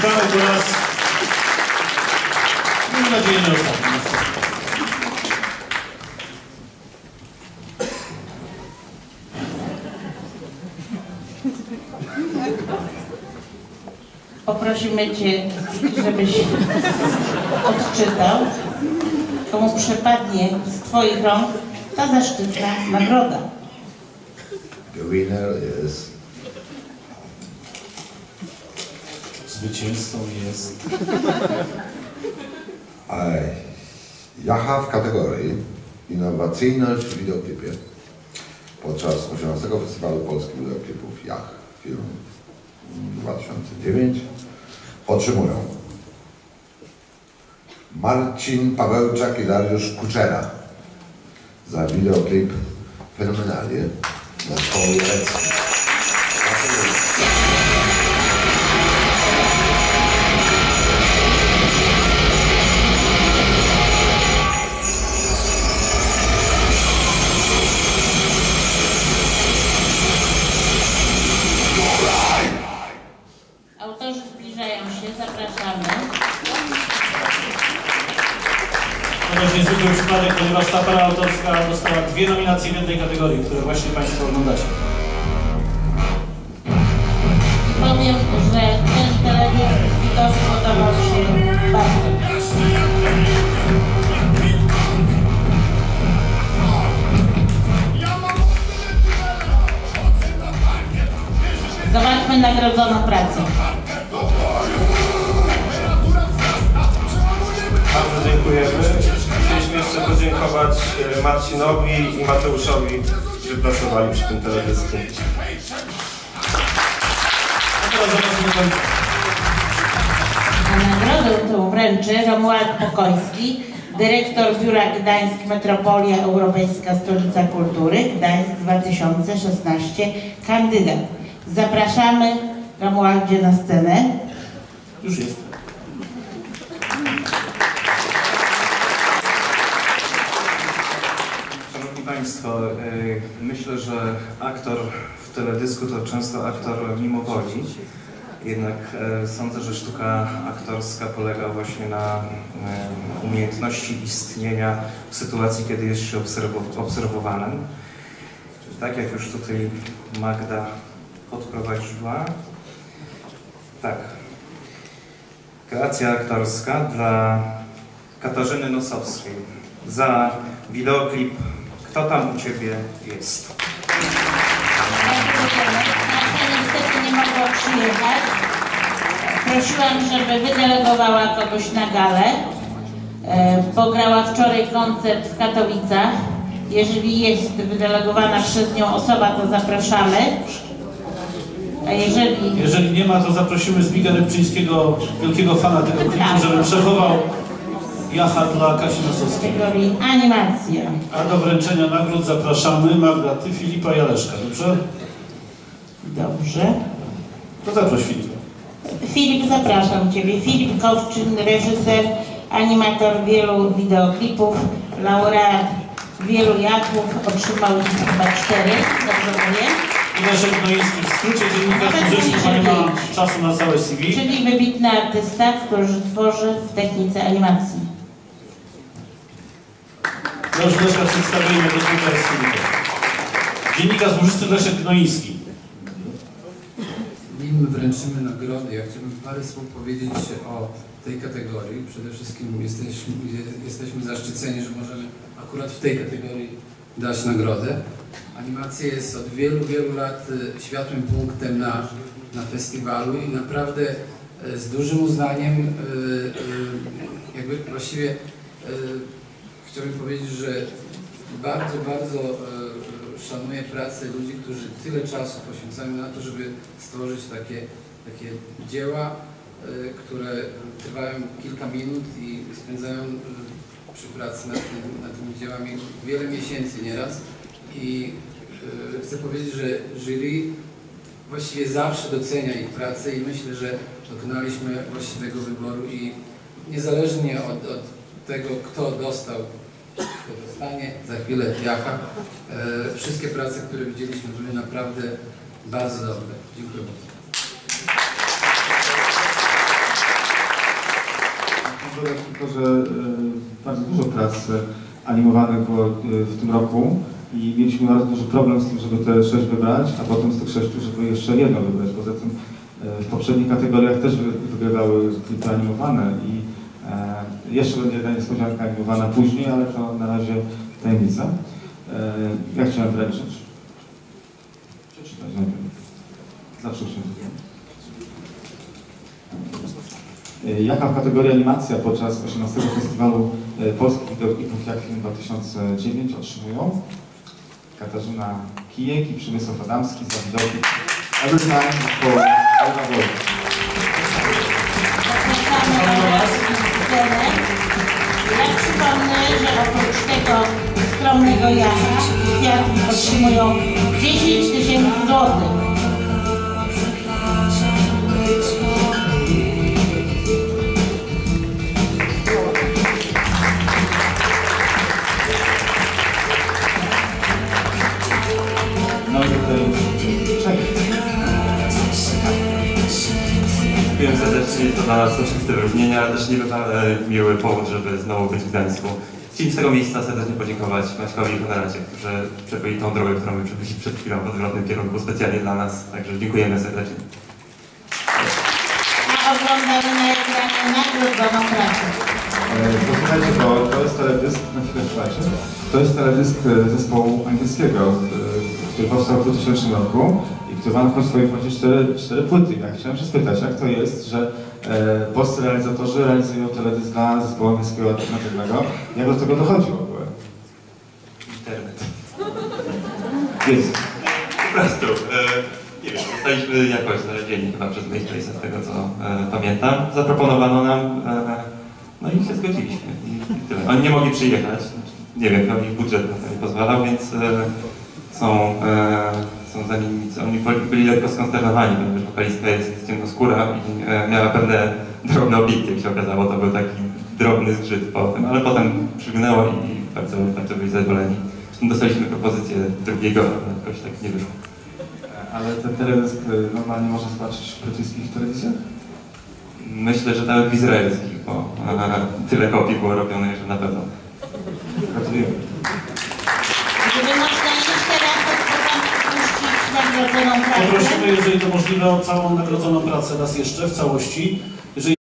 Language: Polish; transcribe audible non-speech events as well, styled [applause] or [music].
Witamy po raz, mam nadzieję, nie ostatni. Poprosimy Cię, żebyś odczytał, komu przypadnie z Twoich rąk ta zaszczytna nagroda. The winner is Zwycięzcą jest [laughs] Jacha w kategorii Innowacyjność w wideoklipie podczas 18 Festiwalu Polskich Wideoklipów Jach Film 2009 otrzymują Marcin Pawełczak i Dariusz Kuczera za wideoklip Fenomenalie na szkoły Jeleckiej. Autorzy zbliżają się, zapraszamy. To dość niezwykły przypadek, ponieważ ta para autorska dostała dwie nominacje w jednej kategorii, które właśnie Państwo oglądacie. Zobaczmy nagrodzoną pracę. Bardzo dziękujemy. Chcieliśmy jeszcze podziękować e, Marcinowi i Mateuszowi, że pracowali przy tym teledysku. A nagrodę tę wręczy Romuald Pokojski, dyrektor Biura Gdańsk Metropolia Europejska Stolica Kultury Gdańsk 2016, kandydat. Zapraszamy Romualdzie na scenę. Już jest. Szanowni Państwo, y, myślę, że aktor w teledysku to często aktor mimowoli. Jednak e, sądzę, że sztuka aktorska polega właśnie na e, umiejętności istnienia w sytuacji, kiedy jest się obserw- obserwowanym. Tak jak już tutaj Magda podprowadziła. Tak. Kreacja aktorska dla Katarzyny Nosowskiej za wideoklip Kto tam u Ciebie jest? Niestety nie mogła przyjechać. Prosiłam, żeby wydelegowała kogoś na galę. E, Pograła wczoraj koncert w Katowicach. Jeżeli jest wydelegowana przez nią osoba, to zapraszamy. A jeżeli Jeżeli nie ma, to zaprosimy Zbigniewa Rybczyńskiego, wielkiego fana tego klipu, żeby przechował jacha dla Kasi Nosowskiej. kategorii animacja. A do wręczenia nagród zapraszamy Magda, Ty, Filipa i Aleszka, dobrze? Dobrze. To zaproś Filipa. Filip, zapraszam Ciebie. Filip Kowczyn, reżyser, animator wielu wideoklipów, laureat wielu jaków, otrzymał chyba cztery, dobrze mówię? Leszek Gnoiński w skrócie dziennikarz muzyczny, bo nie ma czasu na całe CV. Czyli wybitny artysta, który tworzy w technice animacji. Dobrze, Leszka przedstawimy do Filipem. Dziennikarz muzyczny Leszek Gnoiński. Nim wręczymy nagrody, ja chciałbym parę słów powiedzieć o tej kategorii. Przede wszystkim jesteśmy, jesteśmy zaszczyceni, że możemy akurat w tej kategorii dać nagrodę. Animacja jest od wielu, wielu lat e, światłym punktem na, na festiwalu i naprawdę e, z dużym uznaniem, e, jakby właściwie chciałbym powiedzieć, że bardzo, bardzo szanuję pracę ludzi, którzy tyle czasu poświęcają na to, żeby stworzyć takie, takie dzieła, które trwają kilka minut i spędzają przy pracy nad, tym, nad tymi dziełami wiele miesięcy nieraz. I e, chcę powiedzieć, że jury właściwie zawsze docenia ich pracę i myślę, że dokonaliśmy właściwego wyboru i niezależnie od, od tego, kto dostał to dostanie za chwilę Jacha. E, wszystkie prace, które widzieliśmy, były naprawdę bardzo dobre. Dziękuję bardzo. tylko, że e, bardzo dużo prac e, animowanych było e, w tym roku i mieliśmy bardzo duży problem z tym, żeby te sześć wybrać, a potem z tych sześciu, żeby jeszcze jedno wybrać. Poza tym e, w poprzednich kategoriach też wy- wygrywały klipy animowane i e, jeszcze będzie jedna niespodzianka animowana później, ale to na razie tajemnica. E, ja chciałem wręczyć. Przeczytać najpierw. Zawsze się Jaka w kategorii animacja podczas 18 Festiwalu Polskich Wideoklipów Jak Film 2009 otrzymują Katarzyna Kijek i Przemysław Adamski za wideoklip Every Time for Ewa Wolf. Zapraszamy scenę. Ja przypomnę, że oprócz tego skromnego jaka kwiatki otrzymują 10 tysięcy złotych. To dla nas oczywiste wyróżnienia, ale też niebywale miły powód, żeby znowu być w Gdańsku. Chcieliśmy z tego miejsca serdecznie podziękować Maćkowi i Konradzie, którzy przebyli tą drogę, którą my przebyliśmy przed chwilą w odwrotnym kierunku specjalnie dla nas, także dziękujemy serdecznie. Na pracę. E, Posłuchajcie, bo to jest teledysk, na chwilę słuchajcie, to jest teledysk e, zespołu angielskiego, e, który powstał w 2000 roku i który ma na swoim koncie cztery, cztery płyty. Ja chciałem się spytać, jak to jest, że polscy realizatorzy realizują teledysk dla zespołu angielskiego alternatywnego. Jak do tego dochodzi w ogóle? Internet. Więc Po prostu, e, nie wiem, zostaliśmy jakoś znalezieni chyba przez MySpace, z tego co e, pamiętam. Zaproponowano nam, e, no i się zgodziliśmy. I, tyle. Oni nie mogli przyjechać, nie wiem, ich budżet na to nie pozwalał, więc e, są, e, są za nimi, oni byli- lekko skonsternowani, ponieważ wokalistka jest ciemnoskóra i e, miała pewne [laughs] drobne obiekty, jak się okazało, to był taki drobny zgrzyt potem, ale potem przygnęło i bardzo, bardzo byli zadowoleni. Zresztą dostaliśmy propozycję drugiego, ale jakoś tak nie wyszło. ale ten teledysk e, normalnie można zobaczyć w brytyjskich telewizjach? Myślę, że nawet w izraelskich, bo e, tyle kopii było robione, że na pewno. Gratulujemy. Gdyby można jeszcze raz od początku puścić nagrodzoną pracę. Poprosimy, jeżeli to możliwe, o całą nagrodzoną pracę raz jeszcze w całości. Jeżeli